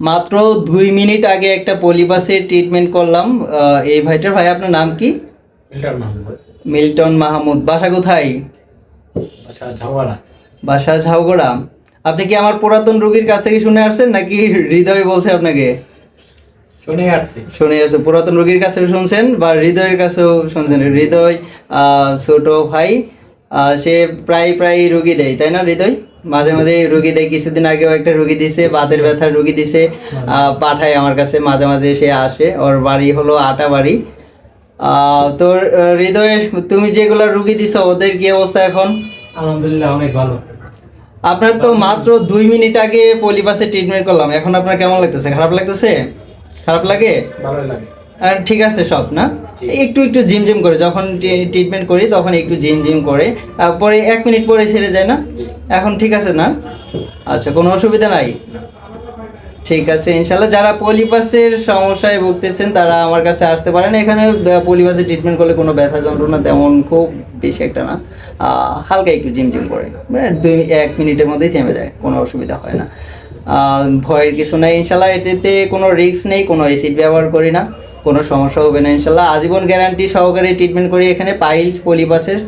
মাত্র দুই মিনিট আগে একটা পলিপাসের ট্রিটমেন্ট করলাম। এই ভাইটার ভাই আপনার নাম কি? মিল্টন মাহমুদ। বাসা কোথায়? বাসা ঝাউগড়া। আপনি কি আমার পুরাতন রোগীর কাছ থেকে শুনে আসছেন নাকি হৃদয় বলছে আপনাকে? শুনে আসছি। শুনে আসছে। পুরাতন রোগীর কাছেও শুনছেন বা হৃদয়ের কাছেও শুনছেন? হৃদয় ছোট ভাই সে প্রায় প্রায় রুগী দেয় তাই না হৃদয়? মাঝে মাঝে রুগী দেয় কিছুদিন আগেও একটা রুগী দিছে বাতের ব্যথার রুগী দিছে পাঠায় আমার কাছে মাঝে মাঝে সে আসে। ওর বাড়ি হলো আটা বাড়ি। তোর হৃদয়ে তুমি যেগুলো রুগী দিছো ওদের কি অবস্থা এখন? আলহামদুলিল্লাহ অনেক ভালো। আপনার তো মাত্র দুই মিনিট আগে পলিপাসে ট্রিটমেন্ট করলাম। এখন আপনার কেমন লাগতেছে? খারাপ লাগতেছে? খারাপ লাগে? ভালো লাগে। আর ঠিক আছে সব না? একটু একটু জিম জিম করে যখন ট্রিটমেন্ট করি তখন একটু জিম জিম করে। আর পরে এক মিনিট পরে সেরে যায় না? এখন ঠিক আছে না? আচ্ছা কোনো অসুবিধা নাই? ঠিক আছে ইনশাল্লাহ যারা পলিপাসের সমস্যায় ভুগতেছেন তারা আমার কাছে আসতে পারেন। এখানে পলিপাসের ট্রিটমেন্ট করলে কোনো ব্যথা যন্ত্রণা তেমন খুব বেশি একটা না। হালকা একটু জিম জিম করে মানে দুই এক মিনিটের মধ্যেই থেমে যায় কোনো অসুবিধা হয় না। ভয়ের কিছু নাই ইনশাল্লাহ এটাতে কোনো রিস্ক নেই কোনো এসিড ব্যবহার করি না। কোনো সমস্যা হবে না ইনশাল্লাহ। আজীবন গ্যারান্টি সহকারে ট্রিটমেন্ট করি। এখানে পাইলস পলিপাসের